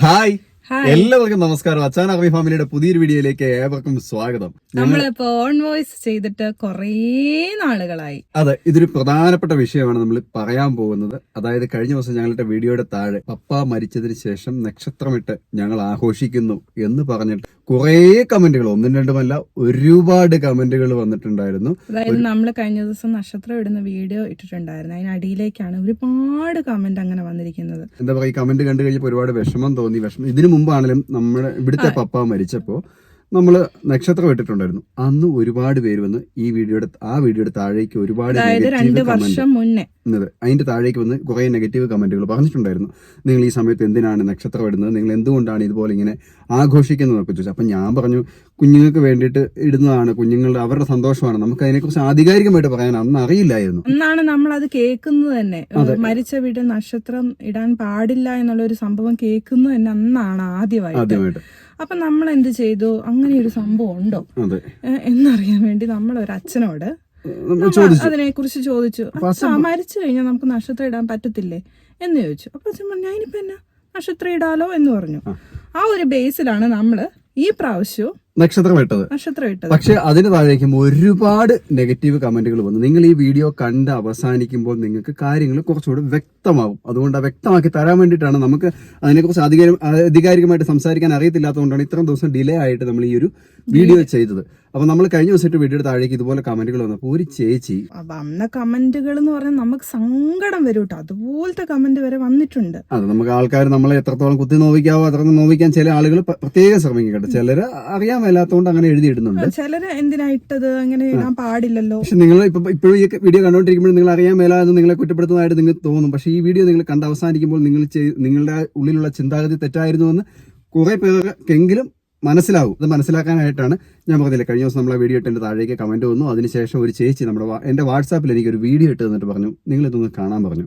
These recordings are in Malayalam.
ഹായ്. എല്ലാവർക്കും നമസ്കാരം. അച്ചാൻ അറബി ഫാമിലിയുടെ പുതിയൊരു വീഡിയോയിലേക്ക് ഏവർക്കും സ്വാഗതം. നമ്മളിപ്പോ ഓൺ വോയിസ് ചെയ്തിട്ട് കുറേ നാളുകളായി. അതെ ഇതൊരു പ്രധാനപ്പെട്ട വിഷയമാണ് നമ്മൾ പറയാൻ പോകുന്നത്. അതായത് കഴിഞ്ഞ ദിവസം ഞങ്ങളുടെ വീഡിയോയുടെ താഴെ പപ്പ മരിച്ചതിന് ശേഷം നക്ഷത്രമിട്ട് ഞങ്ങൾ ആഘോഷിക്കുന്നു എന്ന് പറഞ്ഞിട്ട് കുറേ കമന്റുകൾ ഒന്നും രണ്ടുമല്ല ഒരുപാട് കമന്റുകൾ വന്നിട്ടുണ്ടായിരുന്നു. അതായത് നമ്മൾ കഴിഞ്ഞ ദിവസം നക്ഷത്രം ഇടുന്ന വീഡിയോ ഇട്ടിട്ടുണ്ടായിരുന്നു. അതിനടിയിലേക്കാണ് ഒരുപാട് കമന്റ് അങ്ങനെ വന്നിരിക്കുന്നത്. എന്താ പറയുക ഈ കമന്റ് കണ്ടു കഴിഞ്ഞപ്പോൾ ഒരുപാട് വിഷമം തോന്നി. വിഷമം ഇതിനു മുമ്പാണെങ്കിലും നമ്മുടെ ഇവിടുത്തെ പപ്പ മരിച്ചപ്പോൾ നമ്മൾ നക്ഷത്രം ഇട്ടിട്ടുണ്ടായിരുന്നു. അന്ന് ഒരുപാട് പേര് വന്ന് ഈ വീഡിയോയുടെ ആ വീഡിയോയുടെ താഴേക്ക് ഒരുപാട് നെഗറ്റീവ് കമന്റ് വർഷം അതിന്റെ താഴേക്ക് വന്ന് കുറെ നെഗറ്റീവ് കമന്റുകൾ പറഞ്ഞിട്ടുണ്ടായിരുന്നു. നിങ്ങൾ ഈ സമയത്ത് എന്തിനാണ് നക്ഷത്രം ഇടുന്നത്? നിങ്ങൾ എന്തുകൊണ്ടാണ് ഇതുപോലെ ഇങ്ങനെ ആഘോഷിക്കുന്നതൊക്കെ ചോദിച്ചു. അപ്പൊ ഞാൻ പറഞ്ഞു കുഞ്ഞുങ്ങൾക്ക് വേണ്ടിയിട്ട് ഇടുന്നതാണ് കുഞ്ഞുങ്ങളുടെ അവരുടെ സന്തോഷമാണ്. നമുക്ക് അതിനെ അതിനെക്കുറിച്ച് ആധികാരികമായിട്ട് പറയാൻ അന്ന് അറിയില്ലായിരുന്നു. എന്നാണ് നമ്മൾ അത് കേൾക്കുന്നത് തന്നെ. മരിച്ച വീട്ടിൽ നക്ഷത്രം ഇടാൻ പാടില്ല എന്നുള്ള ഒരു സംഭവം കേൾക്കുന്നത് തന്നെ അന്നാണ് ആദ്യമായിട്ട്. ആദ്യമായിട്ട്. അപ്പൊ നമ്മൾ എന്ത് ചെയ്തു? അങ്ങനെ ഒരു സംഭവം ഉണ്ടോ? എന്നറിയാൻ വേണ്ടി നമ്മൾ ഒരു അച്ഛനോട് അതിനെ കുറിച്ച് ചോദിച്ചു മരിച്ചു കഴിഞ്ഞാൽ നമുക്ക് നക്ഷത്രം ഇടാൻ പറ്റത്തില്ലേ? എന്ന് ചോദിച്ചു. അപ്പൊ അച്ഛൻ പറഞ്ഞു ഞാനിപ്പോ എന്നാ? നക്ഷത്രം ഇടാലോ? എന്ന് പറഞ്ഞു. ആ. ഒരു ബേസിലാണ് നമ്മൾ ഈ പ്രാവശ്യവും നക്ഷത്രം ഇട്ടത് നക്ഷത്രം ഇട്ടത് പക്ഷെ അതിന് താഴേക്കും ഒരുപാട് നെഗറ്റീവ് കമന്റുകൾ വന്നു. നിങ്ങൾ ഈ വീഡിയോ കണ്ട് അവസാനിക്കുമ്പോൾ നിങ്ങൾക്ക് കാര്യങ്ങൾ കുറച്ചുകൂടി വ്യക്തമാവും. അതുകൊണ്ട് ആ വ്യക്തമാക്കി തരാൻ വേണ്ടിയിട്ടാണ് നമുക്ക് അതിനെക്കുറിച്ച് അധികാരം ആധികാരികമായിട്ട് സംസാരിക്കാൻ അറിയത്തില്ലാത്തതുകൊണ്ടാണ് ഇത്രയും ദിവസം ഡിലേ ആയിട്ട് നമ്മൾ ഈ ഒരു വീഡിയോ ചെയ്തത്. അപ്പൊ നമ്മൾ കഴിഞ്ഞ ദിവസമായിട്ട് വീഡിയോയുടെ താഴേക്ക് ഇതുപോലെ കമന്റുകൾ വന്നപ്പോൾ ഒരു ചേച്ചി അന്ന കമന്റുകൾ എന്ന് പറഞ്ഞാൽ നമുക്ക് സങ്കടം വരും കേട്ടോ. അതുപോലത്തെ കമന്റ് വരെ വന്നിട്ടുണ്ട്. അത് നമുക്ക് ആൾക്കാർ നമ്മളെ എത്രത്തോളം കുത്തി നോവിക്കാവോ അത്രയും നോവിക്കാൻ ചില ആളുകൾ പ്രത്യേകം ശ്രമിക്കും കേട്ടോ ചിലര് അറിയാൻ മേലാത്തതുകൊണ്ട് അങ്ങനെ എഴുതിയിടുന്നുണ്ട്. ചിലര് എന്തിനാ ഇട്ടത്? അങ്ങനെ ഇടാൻ പാടില്ലല്ലോ. പക്ഷെ നിങ്ങൾ ഇപ്പൊ ഇപ്പോഴും ഈ വീഡിയോ കണ്ടോണ്ടിരിക്കുമ്പോൾ നിങ്ങൾ അറിയാൻ മേലാതെ നിങ്ങളെ കുറ്റപ്പെടുത്തുന്നതായിട്ട് നിങ്ങൾക്ക് തോന്നും. പക്ഷെ ഈ വീഡിയോ നിങ്ങൾ കണ്ട് അവസാനിക്കുമ്പോൾ നിങ്ങൾ നിങ്ങളുടെ ഉള്ളിലുള്ള ചിന്താഗതി തെറ്റായിരുന്നു എന്ന് കുറെ പേർക്കെങ്കിലും മനസ്സിലാവും. അത് മനസ്സിലാക്കാനായിട്ടാണ് ഞാൻ പറഞ്ഞില്ല കഴിഞ്ഞ ദിവസം നമ്മളെ വീഡിയോ ഇട്ടതിന്റെ താഴേക്ക് കമന്റ് വന്നു. അതിനുശേഷം ഒരു ചേച്ചി നമ്മുടെ എന്റെ എന്റെ വാട്സാപ്പിൽ എനിക്ക് ഒരു വീഡിയോ ഇട്ട് തന്നിട്ട് പറഞ്ഞു. നിങ്ങൾ ഇതൊന്ന് കാണാൻ പറഞ്ഞു.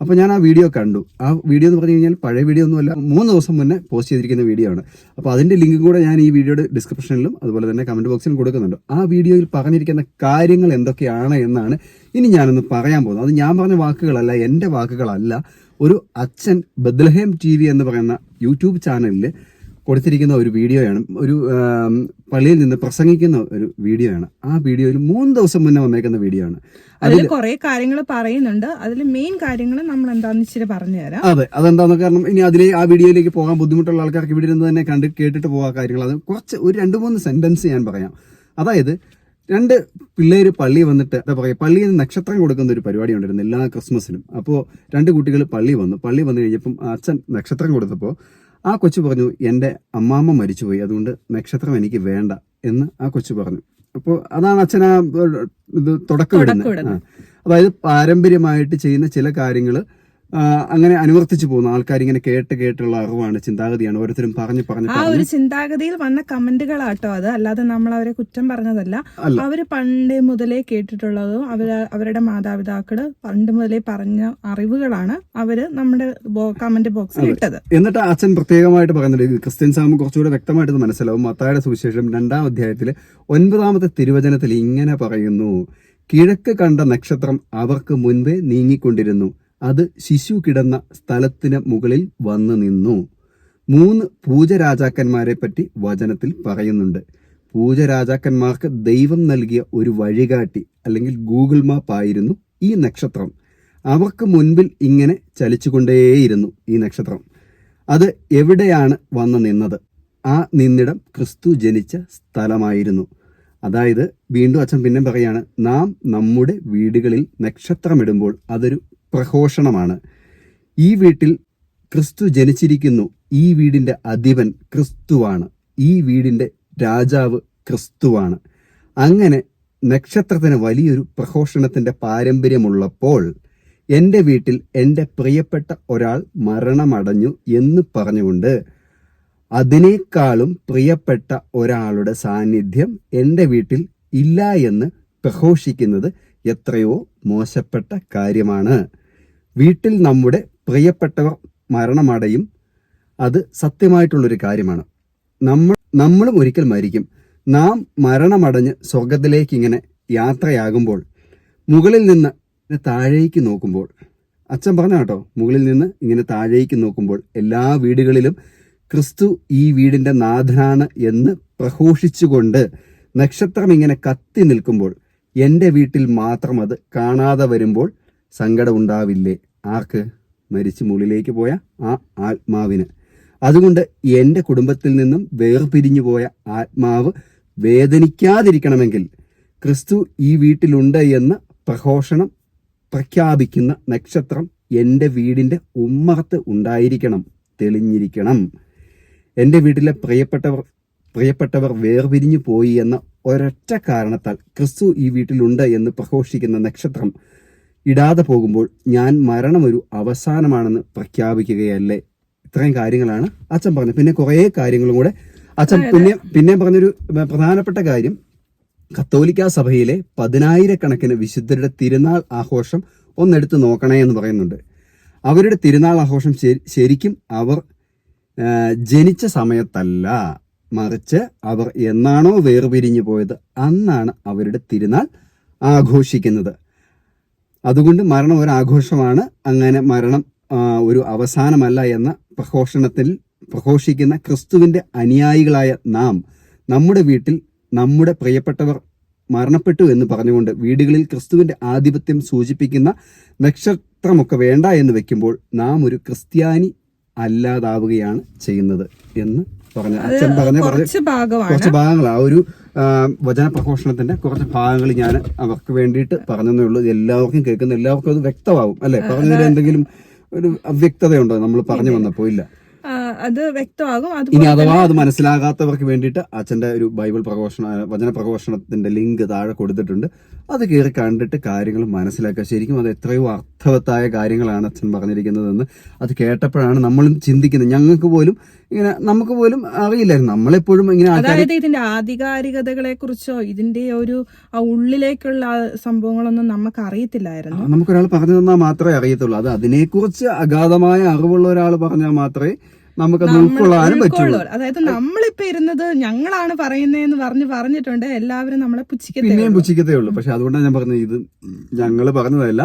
അപ്പോൾ ഞാൻ ആ വീഡിയോ കണ്ടു. ആ വീഡിയോ എന്ന് പറഞ്ഞു കഴിഞ്ഞാൽ പഴയ വീഡിയോ ഒന്നുമല്ല മൂന്ന് ദിവസം മുന്നേ പോസ്റ്റ് ചെയ്തിരിക്കുന്ന വീഡിയോ ആണ്. അപ്പോൾ അതിന്റെ ലിങ്കും കൂടെ ഞാൻ ഈ വീഡിയോയുടെ ഡിസ്ക്രിപ്ഷനിലും അതുപോലെ തന്നെ കമന്റ് ബോക്സിലും കൊടുക്കുന്നുണ്ട്. ആ വീഡിയോയിൽ പറഞ്ഞിരിക്കുന്ന കാര്യങ്ങൾ എന്തൊക്കെയാണ് എന്നാണ് ഇനി ഞാനൊന്ന് പറയാൻ പോകുന്നത്. അത് ഞാൻ പറഞ്ഞ വാക്കുകളല്ല എന്റെ വാക്കുകളല്ല. ഒരു അച്ഛൻ ബദ്ലഹേം ടി വി എന്ന് പറയുന്ന യൂട്യൂബ് ചാനലിൽ കൊടുത്തിരിക്കുന്ന ഒരു വീഡിയോയാണ്. ഒരു പള്ളിയിൽ നിന്ന് പ്രസംഗിക്കുന്ന ഒരു വീഡിയോയാണ്. ആ വീഡിയോയിൽ മൂന്ന് ദിവസം മുന്നേ വന്നേക്കുന്ന വീഡിയോ ആണ് അതിൽ കുറെ കാര്യങ്ങൾ പറയുന്നുണ്ട്. അതിൽ മെയിൻ കാര്യങ്ങൾ നമ്മൾ എന്താന്ന് ഇച്ചിരി പറഞ്ഞു തരാം അതെ അതെന്താന്ന് കാരണം ഇനി അതിലെ ആ വീഡിയോയിലേക്ക് പോകാൻ ബുദ്ധിമുട്ടുള്ള ആൾക്കാർക്ക് ഇവിടെ ഇരുന്ന് തന്നെ കണ്ട് കേട്ടിട്ട് പോകാൻ കാര്യങ്ങൾ. അത് കുറച്ച് ഒരു രണ്ട് മൂന്ന് സെന്റൻസ് ഞാൻ പറയാം. അതായത് രണ്ട് പിള്ളേര് പള്ളി വന്നിട്ട് എന്താ പറയുക പള്ളിയിൽ നിന്ന് നക്ഷത്രം കൊടുക്കുന്ന ഒരു പരിപാടി ഉണ്ടായിരുന്നു എല്ലാ ക്രിസ്മസിനും. അപ്പോൾ രണ്ട് കുട്ടികൾ പള്ളി വന്നു. പള്ളി വന്നു കഴിഞ്ഞപ്പം അച്ഛൻ നക്ഷത്രം കൊടുത്തപ്പോൾ ആ കൊച്ചു പറഞ്ഞു എന്റെ അമ്മാമ്മ മരിച്ചുപോയി അതുകൊണ്ട് നക്ഷത്രം എനിക്ക് വേണ്ട എന്ന് ആ കൊച്ചു പറഞ്ഞു. അപ്പോൾ അതാണ് അച്ഛൻ ആ ഇത് തുടക്കം ഇടുന്നത്. അതായത് പാരമ്പര്യമായിട്ട് ചെയ്യുന്ന ചില കാര്യങ്ങൾ അങ്ങനെ അനുവർത്തിച്ചു പോകുന്ന ആൾക്കാർ ഇങ്ങനെ കേട്ട് കേട്ടുള്ള അറിവാണ് ചിന്താഗതിയാണ് ഓരോരുത്തരും പറഞ്ഞു പറഞ്ഞു ആ ഒരു ചിന്താഗതിയിൽ വന്ന കമന്റുകളാട്ടോ അത്. അല്ലാതെ നമ്മൾ അവരെ കുറ്റം പറഞ്ഞതല്ല. അവർ പണ്ട് മുതലേ കേട്ടിട്ടുള്ളതും അവർ അവരുടെ മാതാപിതാക്കൾ പണ്ട് മുതലേ പറഞ്ഞ അറിവുകളാണ് അവർ നമ്മുടെ കമന്റ് ബോക്സിൽ ഇട്ടത്. എന്നിട്ട് അച്ഛൻ പ്രത്യേകമായിട്ട് പറയുന്നുണ്ട് ക്രിസ്ത്യൻ ആകുമ്പോൾ കുറച്ചുകൂടെ വ്യക്തമായിട്ട് മനസ്സിലാവും. മത്തായുടെ സുവിശേഷം രണ്ടാം അധ്യായത്തിൽ ഒൻപതാമത്തെ തിരുവചനത്തിൽ ഇങ്ങനെ പറയുന്നു കിഴക്ക് കണ്ട നക്ഷത്രം അവർക്ക് മുൻപേ നീങ്ങിക്കൊണ്ടിരുന്നു. അത് ശിശു കിടന്ന സ്ഥലത്തിന് മുകളിൽ വന്നു നിന്നു. മൂന്ന് പൂജരാജാക്കന്മാരെ പറ്റി വചനത്തിൽ പറയുന്നുണ്ട്. പൂജരാജാക്കന്മാർക്ക് ദൈവം നൽകിയ ഒരു വഴികാട്ടി അല്ലെങ്കിൽ ഗൂഗിൾ മാപ്പ് ആയിരുന്നു ഈ നക്ഷത്രം. അവർക്ക് മുൻപിൽ ഇങ്ങനെ ചലിച്ചുകൊണ്ടേയിരുന്നു ഈ നക്ഷത്രം. അത് എവിടെയാണ് വന്നു നിന്നത്? ആ നിന്നിടം ക്രിസ്തു ജനിച്ച സ്ഥലമായിരുന്നു. അതായത് വീണ്ടും അച്ഛൻ പിന്നെ പറയാണ് നാം നമ്മുടെ വീടുകളിൽ നക്ഷത്രമിടുമ്പോൾ അതൊരു പ്രഘോഷണമാണ്. ഈ വീട്ടിൽ ക്രിസ്തു ജനിച്ചിരിക്കുന്നു. ഈ വീടിന്റെ അധിപൻ ക്രിസ്തുവാണ്. ഈ വീടിന്റെ രാജാവ് ക്രിസ്തുവാണ്. അങ്ങനെ നക്ഷത്രത്തിന് വലിയൊരു പ്രഘോഷണത്തിന്റെ പാരമ്പര്യമുള്ളപ്പോൾ എന്റെ വീട്ടിൽ എന്റെ പ്രിയപ്പെട്ട ഒരാൾ മരണമടഞ്ഞു എന്ന് പറഞ്ഞുകൊണ്ട് അതിനേക്കാളും പ്രിയപ്പെട്ട ഒരാളുടെ സാന്നിധ്യം എന്റെ വീട്ടിൽ ഇല്ല എന്ന് പ്രഘോഷിക്കുന്നത് എത്രയോ മോശപ്പെട്ട കാര്യമാണ്. വീട്ടിൽ നമ്മുടെ പ്രിയപ്പെട്ടവർ മരണമടയും. അത് സത്യമായിട്ടുള്ളൊരു കാര്യമാണ്. നമ്മൾ നമ്മളും ഒരിക്കൽ മരിക്കും. നാം മരണമടഞ്ഞ് സ്വർഗത്തിലേക്ക് ഇങ്ങനെ യാത്രയാകുമ്പോൾ മുകളിൽ നിന്ന് താഴേക്ക് നോക്കുമ്പോൾ അച്ഛൻ പറഞ്ഞ കേട്ടോ മുകളിൽ നിന്ന് ഇങ്ങനെ താഴേക്ക് നോക്കുമ്പോൾ എല്ലാ വീടുകളിലും ക്രിസ്തു ഈ വീടിന്റെ നാഥനാണ് എന്ന് പ്രഘോഷിച്ചുകൊണ്ട് നക്ഷത്രം ഇങ്ങനെ കത്തി നിൽക്കുമ്പോൾ എന്റെ വീട്ടിൽ മാത്രം അത് കാണാതെ വരുമ്പോൾ സങ്കടം ഉണ്ടാവില്ലേ ആർക്ക്? മരിച്ചു മുകളിലേക്ക് പോയ ആ ആത്മാവിന്. അതുകൊണ്ട് എന്റെ കുടുംബത്തിൽ നിന്നും വേർപിരിഞ്ഞു പോയ ആത്മാവ് വേദനിക്കാതിരിക്കണമെങ്കിൽ ക്രിസ്തു ഈ വീട്ടിലുണ്ട് എന്ന് പ്രഘോഷണം പ്രഖ്യാപിക്കുന്ന നക്ഷത്രം എന്റെ വീടിന്റെ ഉമ്മറത്ത് ഉണ്ടായിരിക്കണം തെളിഞ്ഞിരിക്കണം. എന്റെ വീട്ടിലെ പ്രിയപ്പെട്ടവർ പ്രിയപ്പെട്ടവർ വേർപിരിഞ്ഞു പോയി എന്ന ഒരൊറ്റ കാരണത്താൽ ക്രിസ്തു ഈ വീട്ടിലുണ്ട് എന്ന് പ്രഘോഷിക്കുന്ന നക്ഷത്രം ഇടാതെ പോകുമ്പോൾ ഞാൻ മരണം ഒരു അവസാനമാണെന്ന് പ്രഖ്യാപിക്കുകയല്ലേ? ഇത്രയും കാര്യങ്ങളാണ് അച്ഛൻ പറഞ്ഞത്. പിന്നെ കുറേ കാര്യങ്ങളും കൂടെ അച്ഛൻ പിന്നെ പിന്നെ പറഞ്ഞൊരു പ്രധാനപ്പെട്ട കാര്യം. കത്തോലിക്ക സഭയിലെ പതിനായിരക്കണക്കിന് വിശുദ്ധരുടെ തിരുനാൾ ആഘോഷം ഒന്നെടുത്ത് നോക്കണേ എന്ന് പറയുന്നുണ്ട്. അവരുടെ തിരുനാൾ ആഘോഷം ശരിക്കും അവർ ജനിച്ച സമയത്തല്ല. മറിച്ച് അവർ എന്നാണോ വേർപിരിഞ്ഞു പോയത് അന്നാണ് അവരുടെ തിരുനാൾ ആഘോഷിക്കുന്നത്. അതുകൊണ്ട് മരണം ഒരു ആഘോഷമാണ് അങ്ങനെ മരണം ഒരു അവസാനമല്ല എന്ന പ്രഘോഷണത്തിൽ പ്രഘോഷിക്കുന്ന ക്രിസ്തുവിന്റെ അനുയായികളായ നാം നമ്മുടെ വീട്ടിൽ നമ്മുടെ പ്രിയപ്പെട്ടവർ മരണപ്പെട്ടു എന്ന് പറഞ്ഞുകൊണ്ട് വീടുകളിൽ ക്രിസ്തുവിന്റെ ആധിപത്യം സൂചിപ്പിക്കുന്ന നക്ഷത്രമൊക്കെ വേണ്ട എന്ന് വെക്കുമ്പോൾ നാം ഒരു ക്രിസ്ത്യാനി അല്ലാതാവുകയാണ് ചെയ്യുന്നത് എന്ന് പറഞ്ഞു അച്ഛൻ പറഞ്ഞ പറഞ്ഞ കുറച്ച് ഭാഗങ്ങൾ ആ ഒരു വചന പ്രഘോഷണത്തിന്റെ കുറച്ച് ഭാഗങ്ങൾ ഞാൻ അവർക്ക് വേണ്ടിയിട്ട് പറഞ്ഞതേ ഉള്ളൂ. എല്ലാവർക്കും കേൾക്കുന്ന എല്ലാവർക്കും അത് വ്യക്തമാവും അല്ലെ? പറഞ്ഞതിൽ എന്തെങ്കിലും ഒരു അവ്യക്തതയുണ്ടോ? നമ്മൾ പറഞ്ഞു വന്നപ്പോ ഇല്ല. അത് വ്യക്തമാകും. ഇനി അഥവാ അത് മനസ്സിലാകാത്തവർക്ക് വേണ്ടിയിട്ട് അച്ഛന്റെ ഒരു ബൈബിൾ പ്രഘോഷണ വചന പ്രഘോഷണത്തിന്റെ ലിങ്ക് താഴെ കൊടുത്തിട്ടുണ്ട്. അത് കയറി കണ്ടിട്ട് കാര്യങ്ങൾ മനസ്സിലാക്കുക. ശരിക്കും അത് എത്രയോ അർത്ഥവത്തായ കാര്യങ്ങളാണ് അച്ഛൻ പറഞ്ഞിരിക്കുന്നതെന്ന് അത് കേട്ടപ്പോഴാണ് നമ്മളും ചിന്തിക്കുന്നത്. ഞങ്ങൾക്ക് പോലും ഇങ്ങനെ നമുക്ക് പോലും അറിയില്ലായിരുന്നു. നമ്മളെപ്പോഴും ഇങ്ങനെ അതായത് ഇതിന്റെ ആധികാരികതകളെ കുറിച്ചോ ഇതിന്റെ ഒരു ആ ഉള്ളിലേക്കുള്ള സംഭവങ്ങളൊന്നും നമുക്ക് അറിയത്തില്ലായിരുന്നു നമുക്കൊരാൾ പറഞ്ഞു തന്നാൽ മാത്രമേ അറിയത്തുള്ളൂ. അത് അതിനെക്കുറിച്ച് അഗാധമായ അറിവുള്ള ഒരാൾ പറഞ്ഞാൽ മാത്രമേ നമുക്കത് ഉൾക്കൊള്ളാനും പറ്റുള്ളൂ. അതായത് നമ്മളിപ്പോ ഇരുന്നത് ഞങ്ങളാണ് പറയുന്നതെന്ന് പറഞ്ഞ് പറഞ്ഞിട്ടുണ്ട്. എല്ലാവരും നമ്മളെ പുച്ഛിക്കത്തേ പിന്നെയും പുച്ഛിക്കത്തേ ഉള്ളൂ. പക്ഷെ അതുകൊണ്ടാണ് ഞാൻ പറഞ്ഞത് ഇത് ഞങ്ങൾ പറഞ്ഞതല്ല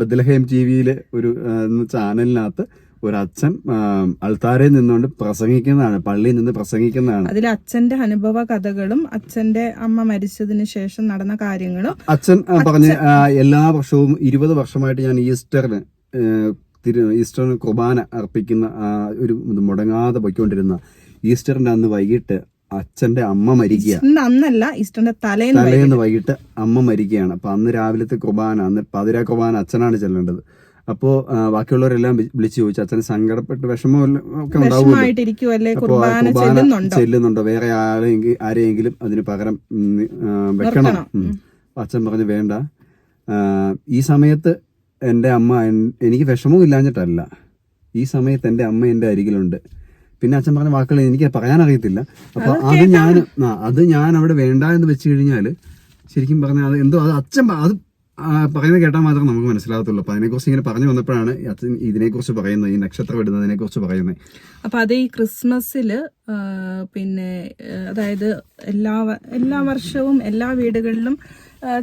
ബദലഹേം ടി വിയിലെ ഒരു ചാനലിനകത്ത് ഒരു അച്ഛൻ അൾത്താരയിൽ നിന്നുകൊണ്ട് പ്രസംഗിക്കുന്നതാണ് പള്ളിയിൽ നിന്ന് പ്രസംഗിക്കുന്നതാണ്. അതിൽ അച്ഛന്റെ അനുഭവ കഥകളും അച്ഛന്റെ അമ്മ മരിച്ചതിന് ശേഷം നടന്ന കാര്യങ്ങളും. അച്ഛൻ പറഞ്ഞ എല്ലാ വർഷവും ഇരുപത് വർഷമായിട്ട് ഞാൻ ഈസ്റ്ററിന് തിരു ഈസ്റ്ററിന് കുർബാന അർപ്പിക്കുന്ന ആ ഒരു മുടങ്ങാതെ പോയിക്കൊണ്ടിരുന്ന ഈസ്റ്ററിന്റെ അന്ന് വൈകിട്ട് അച്ഛന്റെ അമ്മ മരിക്കുക. അന്നല്ല ഈസ്റ്ററിന്റെ തലേന്ന് തലേന്ന് വൈകിട്ട്. അമ്മ മരിക്കുകയാണ്. അപ്പൊ അന്ന് രാവിലത്തെ കുർബാന അന്ന് പതിര കുർബാന അച്ഛനാണ് ചെല്ലേണ്ടത്. അപ്പോ ബാക്കിയുള്ളവരെല്ലാം വിളിച്ചു ചോദിച്ചു അച്ഛൻ സങ്കടപ്പെട്ട് വിഷമം ഒക്കെ ഉണ്ടാവുമല്ലോ? കുർബാന ചെല്ലുന്നുണ്ടോ? വേറെ ആരെങ്കിലും ആരെയെങ്കിലും അതിന് പകരം വെക്കണം. അച്ഛൻ പറഞ്ഞു വേണ്ട. ഈ സമയത്ത് എന്റെ അമ്മ എനിക്ക് വിഷമവും ഇല്ലാഞ്ഞിട്ടല്ല ഈ സമയത്ത് എന്റെ അമ്മ എന്റെ അരികിലുണ്ട്. പിന്നെ അച്ഛൻ പറഞ്ഞ വാക്കുകൾ എനിക്ക് പറയാൻ അറിയത്തില്ല അപ്പൊ അത് ഞാൻ ആ അത് ഞാൻ അവിടെ വേണ്ട എന്ന് വെച്ച് കഴിഞ്ഞാൽ ശരിക്കും പറഞ്ഞാൽ അത് എന്തോ അത് അച്ഛൻ അത് പറയുന്നത് കേട്ടാൽ മാത്രമേ നമുക്ക് മനസ്സിലാകത്തുള്ളൂ. അപ്പൊ അതിനെക്കുറിച്ച് ഇങ്ങനെ പറഞ്ഞു വന്നപ്പോഴാണ് അച്ഛൻ ഇതിനെക്കുറിച്ച് പറയുന്നത് ഈ നക്ഷത്രം ഇടുന്നതിനെ കുറിച്ച് പറയുന്നത്. അപ്പൊ അത് ഈ ക്രിസ്മസിൽ പിന്നെ അതായത് എല്ലാ എല്ലാ വർഷവും എല്ലാ വീടുകളിലും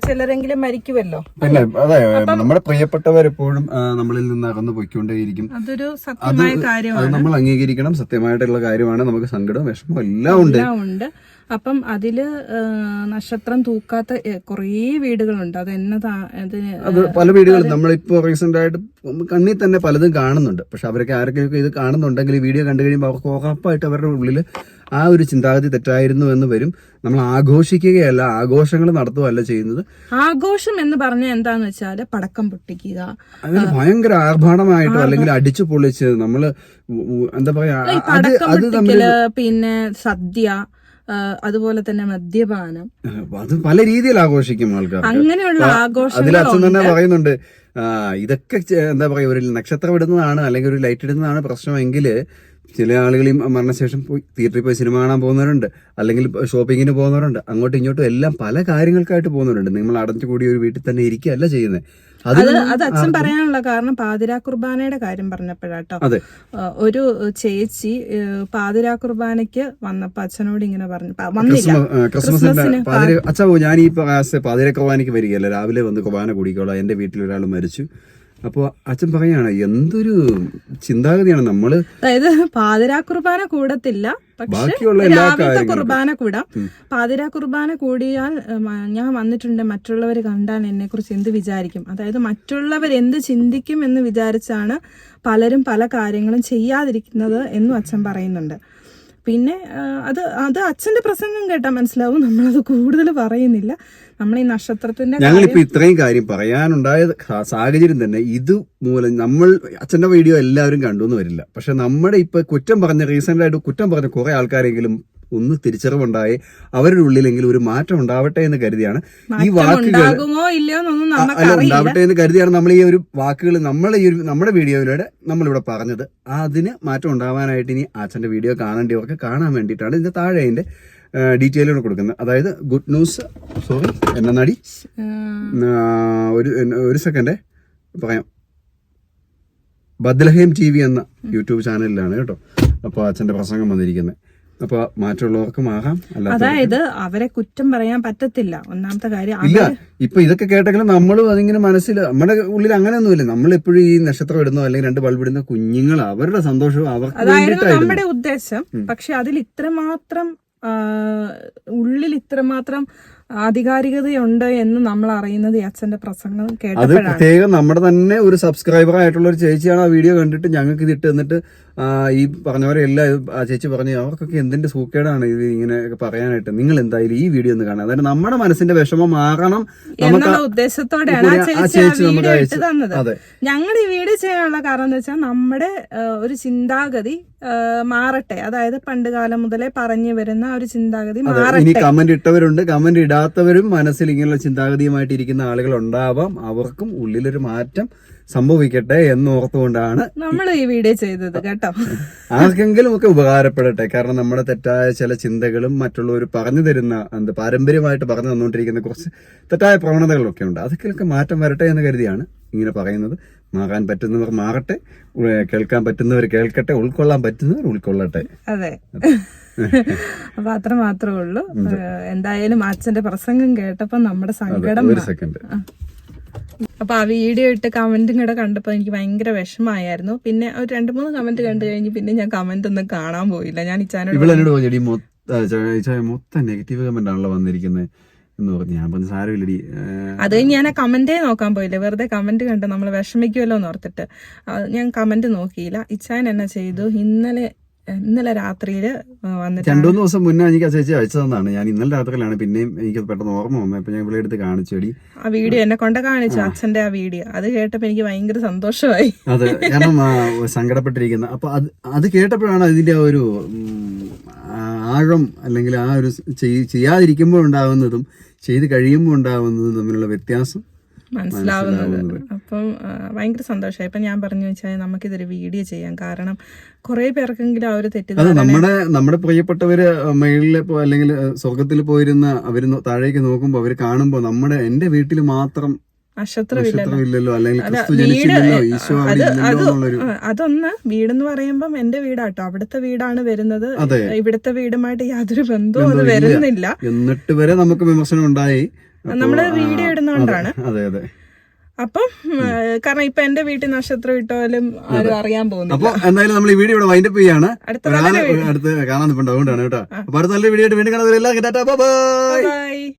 ചിലരെങ്കിലും മരിക്കുമല്ലോ പിന്നെ അതെ നമ്മുടെ പ്രിയപ്പെട്ടവർ എപ്പോഴും നമ്മളിൽ നിന്ന് അകന്നു പോയിക്കൊണ്ടേയിരിക്കും. അതൊരു സത്യമായ കാര്യമാണ്. നമ്മൾ അംഗീകരിക്കണം. സത്യമായിട്ടുള്ള കാര്യമാണ്. നമുക്ക് സങ്കടം വിഷമം എല്ലാം ഉണ്ട്. അപ്പം അതിൽ നക്ഷത്രം തൂക്കാത്ത കുറേ വീടുകളുണ്ട്. അത് എന്നതാ അത് പല വീടുകളും നമ്മളിപ്പോ റീസെന്റ് ആയിട്ട് കണ്ണിൽ തന്നെ പലതും കാണുന്നുണ്ട്. പക്ഷെ അവരൊക്കെ ആരൊക്കെയൊക്കെ ഇത് കാണുന്നുണ്ടെങ്കിൽ ഈ വീഡിയോ കണ്ടു കഴിയുമ്പോൾ അവർക്ക് ഉറപ്പായിട്ട് അവരുടെ ഉള്ളിൽ ആ ഒരു ചിന്താഗതി തെറ്റായിരുന്നു എന്ന് വരും. നമ്മൾ ആഘോഷിക്കുകയല്ല ആഘോഷങ്ങൾ നടത്തുകയല്ല ചെയ്യുന്നത്. ആഘോഷം എന്ന് പറഞ്ഞാൽ എന്താന്ന് വെച്ചാൽ പടക്കം പൊട്ടിക്കുക. അങ്ങനെ ഭയങ്കര ആർഭാടമായിട്ടോ അല്ലെങ്കിൽ അടിച്ചു പൊളിച്ച് നമ്മൾ എന്താ പറയാ പിന്നെ സദ്യ അതുപോലെ തന്നെ മദ്യപാനം. അത് പല രീതിയിൽ ആഘോഷിക്കും ആൾക്കാർ അങ്ങനെയുള്ള ആഘോഷം അച്ഛൻ തന്നെ പറയുന്നുണ്ട് ഇതൊക്കെ എന്താ പറയാ ഒരു നക്ഷത്രം ഇടുന്നതാണ് അല്ലെങ്കിൽ ഒരു ലൈറ്റ് ഇടുന്നതാണ് പ്രശ്നമെങ്കിൽ ചില ആളുകളെയും മരണശേഷം പോയി തിയേറ്ററിൽ പോയി സിനിമ കാണാൻ പോകുന്നവരുണ്ട് അല്ലെങ്കിൽ ഷോപ്പിങ്ങിന് പോകുന്നവരുണ്ട് അങ്ങോട്ടും ഇങ്ങോട്ടും എല്ലാം പല കാര്യങ്ങൾക്കായിട്ട് പോകുന്നവരുണ്ട്. നിങ്ങൾ അടഞ്ഞു കൂടി ഒരു വീട്ടിൽ തന്നെ ഇരിക്കുകയല്ല ചെയ്യുന്നത്. അത് അത് അച്ഛൻ പറയാനുള്ള കാരണം പാതിരാ കുർബാനയുടെ കാര്യം പറഞ്ഞപ്പോഴാട്ടോ. ഒരു ചേച്ചി പാതിരാ കുർബാനയ്ക്ക് വന്നപ്പോ അച്ഛനോട് ഇങ്ങനെ പറഞ്ഞു. വന്നില്ല. ക്രിസ്മസിന് അച്ഛാ ഞാൻ ഈ പാതിര കുർബാനയ്ക്ക് വരികയല്ല? രാവിലെ വന്ന് കുർബാന കുടിക്കോളാം. എന്റെ വീട്ടിൽ ഒരാൾ മരിച്ചു. അപ്പോൾ അച്ഛൻ പറയാണ് എന്തൊരു ചിന്താഗതിയാണ് നമ്മൾ അതായത് പാതിരാ കുർബാന കൂടത്തില്ല പക്ഷേ ബാക്കിയുള്ള രാവിലത്തെ. കുർബാന കൂടാം. പാതിരാ കുർബാന കൂടിയാൽ ഞാൻ വന്നിട്ടുണ്ട് മറ്റുള്ളവർ കണ്ടാൽ എന്നെ കുറിച്ച് എന്ത് വിചാരിക്കും? അതായത് മറ്റുള്ളവർ എന്ത് ചിന്തിക്കും എന്ന് വിചാരിച്ചാണ് പലരും പല കാര്യങ്ങളും ചെയ്യാതിരിക്കുന്നത് എന്നും അച്ഛൻ പറയുന്നുണ്ട്. പിന്നെ അത് അത് അച്ഛന്റെ പ്രസംഗം കേട്ടാൽ മനസ്സിലാവും. നമ്മളത് കൂടുതൽ പറയുന്നില്ല. നമ്മൾ ഈ നക്ഷത്രത്തിന്റെ ഞങ്ങളിപ്പോ ഇത്രയും കാര്യം പറയാനുണ്ടായ സാഹചര്യം തന്നെ ഇത് മൂലം നമ്മൾ അച്ഛന്റെ വീഡിയോ എല്ലാവരും കണ്ടു എന്ന് വരില്ല. പക്ഷെ നമ്മുടെ ഇപ്പൊ കുറ്റം പറഞ്ഞ റീസെന്റ് ആയിട്ട് കുറ്റം പറഞ്ഞ കുറെ ആൾക്കാരെങ്കിലും ഒന്ന് തിരിച്ചറിവുണ്ടായി. അവരുടെ ഉള്ളിലെങ്കിലും ഒരു മാറ്റം ഉണ്ടാവട്ടെ എന്ന് കരുതിയാണ്. ഈ വാക്കുകൾ അല്ല ഉണ്ടാവട്ടെ എന്ന് കരുതിയാണ് നമ്മൾ ഈ ഒരു വാക്കുകൾ നമ്മളെ ഈ ഒരു നമ്മുടെ വീഡിയോയിലൂടെ നമ്മളിവിടെ പറഞ്ഞത്. അതിന് മാറ്റം ഉണ്ടാവാനായിട്ട് ഇനി അച്ഛന്റെ വീഡിയോ കാണേണ്ടി ഒക്കെ കാണാൻ വേണ്ടിയിട്ടാണ് ഇതിന്റെ താഴെ അതിന്റെ ഡീറ്റെയിലൂടെ കൊടുക്കുന്നത്. അതായത് ഗുഡ് ന്യൂസ് സോറി എന്ന നടി? ആ, ആ, ഒരു ഒരു സെക്കൻഡ് പറയാം. ബദ്ലഹേം ടി വി എന്ന യൂട്യൂബ് ചാനലിലാണ് കേട്ടോ. അപ്പോൾ അച്ഛന്റെ പ്രസംഗം വന്നിരിക്കുന്നത്. അപ്പോൾ മാറ്റമുള്ളവർക്കും ആകാം അതായത് അവരെ കുറ്റം പറയാൻ പറ്റത്തില്ല. ഒന്നാമത്തെ കാര്യം ഇല്ല ഇപ്പൊ ഇതൊക്കെ കേട്ടെങ്കിലും നമ്മളും അതിങ്ങനെ മനസ്സിൽ നമ്മുടെ ഉള്ളിൽ അങ്ങനെയൊന്നുമില്ല. നമ്മൾ എപ്പോഴും ഈ നക്ഷത്രം ഇടുന്നോ അല്ലെങ്കിൽ രണ്ട് ബൾബ് ഇടുന്ന കുഞ്ഞുങ്ങൾ അവരുടെ സന്തോഷവും അവർക്ക് അതായിരുന്നു നമ്മുടെ ഉദ്ദേശം. പക്ഷെ അതിൽ ഇത്രമാത്രം ഉള്ളിൽ ഇത്രമാത്രം ആധികാരികതയുണ്ട് എന്ന് നമ്മൾ അറിയുന്നത് ഈ അച്ഛന്റെ പ്രസംഗം അത് കേട്ടപ്പോഴാണ്. പ്രത്യേകം നമ്മുടെ തന്നെ ഒരു സബ്സ്ക്രൈബർ ആയിട്ടുള്ള ഒരു ചേച്ചിയാണ് ആ വീഡിയോ കണ്ടിട്ട് ഞങ്ങൾക്ക് ഇത് ഇട്ട് തന്നിട്ട് ആ, ഈ പറഞ്ഞവരെ എല്ലാം ആ ചേച്ചി പറഞ്ഞു അവർക്കൊക്കെ എന്തിന്റെ സൂക്കേടാണ് ഇത് ഇങ്ങനെ പറയാനായിട്ട്? നിങ്ങൾ എന്തായാലും ഈ വീഡിയോ ഒന്ന് കാണാം അതായത് നമ്മുടെ മനസ്സിന്റെ വിഷമം മാറണം നമുക്ക് എന്നുള്ള ഉദ്ദേശത്തോടെയാണ് ആ ആ ചേച്ചി ആ ചേച്ചി നമുക്ക് വീഡിയോ അയച്ചു ഇട്ട് തന്നത്. അതെ. ഞങ്ങൾ ഈ വീഡിയോ ചെയ്യാനുള്ള കാരണം എന്ന് വെച്ചാൽ നമ്മുടെ ആ, ഒരു ചിന്താഗതി ആ, മാറട്ടെ. അതായത് പണ്ട് കാലം മുതലേ പറഞ്ഞു വരുന്ന ആ ഒരു ചിന്താഗതി അതെ. ഇനി മാറട്ടെ. കമന്റ് ഇട്ടവരുണ്ട്. കമന്റ് ഇടാത്തവരും മനസ്സിൽ ഇങ്ങനെയുള്ള ചിന്താഗതിയുമായിട്ട് ഇരിക്കുന്ന ആളുകൾ ഉണ്ടാവാം. അവർക്കും ഉള്ളിലൊരു മാറ്റം സംഭവിക്കട്ടെ എന്ന് ഓർത്തുകൊണ്ടാണ് നമ്മൾ ഈ വീഡിയോ ചെയ്തത് കേട്ടോ. ആർക്കെങ്കിലും ഒക്കെ ഉപകാരപ്പെടട്ടെ. കാരണം നമ്മുടെ തെറ്റായ ചില ചിന്തകളും മറ്റുള്ളവർ പറഞ്ഞു തരുന്ന എന്ത് പാരമ്പര്യമായിട്ട് പറഞ്ഞു തന്നുകൊണ്ടിരിക്കുന്ന കുറച്ച് തെറ്റായ പ്രവണതകളൊക്കെ ഉണ്ട്. അതൊക്കെ മാറ്റം വരട്ടെ എന്ന് കരുതിയാണ് ഇങ്ങനെ പറയുന്നത്. മാറാൻ പറ്റുന്നവർ മാറട്ടെ. കേൾക്കാൻ പറ്റുന്നവർ കേൾക്കട്ടെ. ഉൾക്കൊള്ളാൻ പറ്റുന്നവർ ഉൾക്കൊള്ളട്ടെ. അതെ. അപ്പൊ അത്ര മാത്രമേ ഉള്ളൂ. എന്തായാലും അച്ഛന്റെ പ്രസംഗം കേട്ടപ്പോ നമ്മുടെ സങ്കടം. അപ്പൊ ആ വീഡിയോ ഇട്ട് കമന്റും കൂടെ കണ്ടപ്പോ എനിക്ക് ഭയങ്കര വിഷമായിരുന്നു. പിന്നെ ഒരു രണ്ട് മൂന്ന് കമന്റ് കണ്ടു കഴിഞ്ഞ് പിന്നെ ഞാൻ കമന്റ് ഒന്നും കാണാൻ പോയില്ല. ഞാൻ ഇച്ചാനോട് മൊത്തം മൊത്തം നെഗറ്റീവ് കമന്റ് ആണല്ലോ വന്നിരിക്കുന്നത് എന്ന് പറഞ്ഞു. ഞാൻ പറഞ്ഞു സാരമില്ലടി അത് ഞാൻ ആ കമന്റേ നോക്കാൻ പോയില്ല. വെറുതെ കമന്റ് കണ്ട് നമ്മൾ വിഷമിക്കുമല്ലോ എന്ന് ഓർത്തിട്ട് ഞാൻ കമന്റ് നോക്കിയില്ല. ഇച്ചാൻ എന്നാ ചെയ്തു? ഇന്നലെ ഇന്നലെ രാത്രിയിൽ വന്നിട്ട് രണ്ടു മൂന്ന് ദിവസം മുന്നേ എനിക്ക് ആ ചേച്ചി അയച്ചു തന്നാണ് ഞാൻ ഇന്നലെ രാത്രിയിലാണ് പിന്നെയും എനിക്ക് പെട്ടെന്ന് ഓർമ്മ വന്നത്. അപ്പൊ ഞാൻ ഇവിടെ എടുത്ത് കാണിച്ചു അടി ആ വീഡിയോ എന്നെ കൊണ്ട് കാണിച്ചു അച്ഛന്റെ ആ വീഡിയോ. അത് കേട്ടപ്പോ എനിക്ക് ഭയങ്കര സന്തോഷമായി. അതെ കാരണം സങ്കടപ്പെട്ടിരിക്കുന്ന. അപ്പൊ അത് അത് കേട്ടപ്പോഴാണ് അതിന്റെ ആ ഒരു ആഴം അല്ലെങ്കിൽ ആ ഒരു ചെയ്- ചെയ്യാതിരിക്കുമ്പോൾ ഉണ്ടാവുന്നതും ചെയ്ത് കഴിയുമ്പോൾ ഉണ്ടാവുന്നതും തമ്മിലുള്ള വ്യത്യാസം മനസ്സിലാവുന്നത്. അപ്പം ഭയങ്കര സന്തോഷമായി. ഇപ്പൊ ഞാൻ പറഞ്ഞു വെച്ചാൽ നമുക്കിതൊരു വീഡിയോ ചെയ്യാം. കാരണം കുറെ പേർക്കെങ്കിലും ആ ഒരു അത് തെറ്റിദ്ധാരണ നമ്മുടെ നമ്മുടെ പ്രിയപ്പെട്ടവര് മേളിലെ അല്ലെങ്കിൽ സ്വർഗത്തിൽ പോയിരുന്ന അവർ താഴേക്ക് നോക്കുമ്പോൾ അവർ കാണുമ്പോൾ നമ്മുടെ എന്റെ വീട്ടിൽ മാത്രം നക്ഷത്രമില്ലല്ലോ. അല്ലെങ്കിൽ അതൊന്ന് വീടെന്ന് പറയുമ്പം എന്റെ വീടാട്ടോ. അവിടുത്തെ വീടാണ് വരുന്നത്. ഇവിടുത്തെ വീടുമായിട്ട് യാതൊരു ബന്ധവും അത് വരുന്നില്ല. എന്നിട്ട് വരെ നമുക്ക് വിമർശനം ഉണ്ടായി. നമ്മൾ വീഡിയോ ഇടുന്നോണ്ടാണ്. അതെ അതെ അപ്പം കാരണം ഇപ്പൊ എന്റെ വീട്ടിൽ നക്ഷത്രം ഇട്ടാലും ആരും അറിയാൻ പോകുന്നു അപ്പൊ എന്തായാലും നമ്മൾ ഈ വീഡിയോ ഇവിടെ വൈൻഡപ്പ് ചെയ്യാണ്. അടുത്ത കാണാൻ നിൽപ്പുണ്ട് അതുകൊണ്ടാണ് കേട്ടോ. അപ്പൊ അടുത്ത നല്ല വീഡിയോ ആയിട്ട് വീണ്ടും കാണാൻ ബൈ.